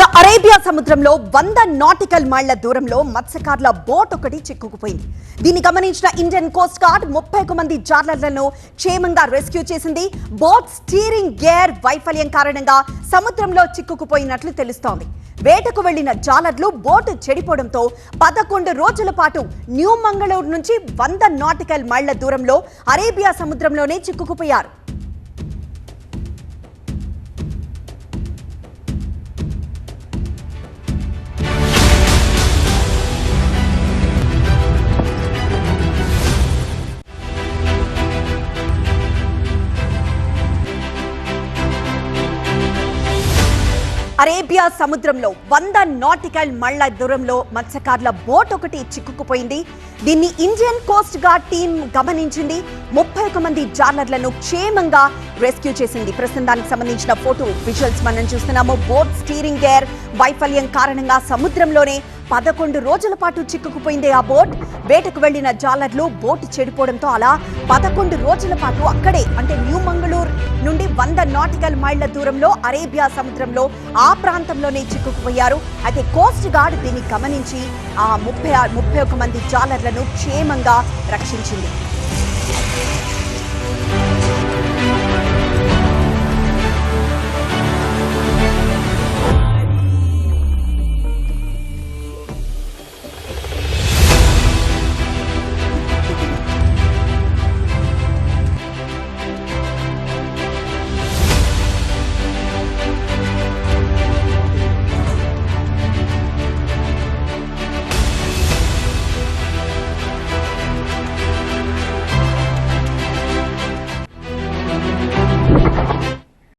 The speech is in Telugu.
ఇక అరేబియా సముద్రంలో వంద నాటికల్ మైళ్ళ దూరంలో మత్స్యకారుల బోట్ ఒకటి చిక్కుకుపోయింది. దీన్ని గమనించిన ఇండియన్ కోస్ట్ గార్డ్ ముప్పై ఒక మంది జాలర్లను క్షేమంగా రెస్క్యూ చేసింది. బోట్ స్టీరింగ్ గేర్ వైఫల్యం కారణంగా సముద్రంలో చిక్కుకుపోయినట్లు తెలుస్తోంది. వేటకు వెళ్ళిన జాలర్లు బోటు చెడిపోవడంతో పదకొండు రోజుల పాటు న్యూ మంగళూరు నుంచి వంద నాటికల్ మైళ్ళ దూరంలో అరేబియా సముద్రంలోనే చిక్కుకుపోయారు. అరేబియా సముద్రంలో వంద నాటికల్ మళ్ళ దూరంలో మత్స్యకారుల బోట్ ఒకటి చిక్కుకుపోయింది. దీన్ని ఇండియన్ కోస్ట్ గార్డ్ టీం గమనించింది. ముప్పై ఒక మంది జాలర్లను క్షేమంగా రెస్క్యూ చేసింది. ప్రస్తుతం దానికి సంబంధించిన ఫోటో విజువల్స్ మనం చూస్తున్నాము. బోట్ స్టీరింగ్ గేర్ వైఫల్యం కారణంగా సముద్రంలోనే పదకొండు రోజుల పాటు చిక్కుకుపోయింది ఆ బోట్. వేటకు వెళ్ళిన జాలర్లు బోట్ చెడిపోవడంతో అలా పదకొండు రోజుల పాటు అక్కడే అంటే న్యూ మంగళూరు నుండి వంద నాటికల్ మైళ్ళ దూరంలో అరేబియా సముద్రంలో ఆ ప్రాంతంలోనే చిక్కుకుపోయారు. అయితే కోస్ట్ గార్డ్ దీన్ని గమనించి ఆ ముప్పై ముప్పై ఒక మంది జాలర్లను క్షేమంగా రక్షించింది.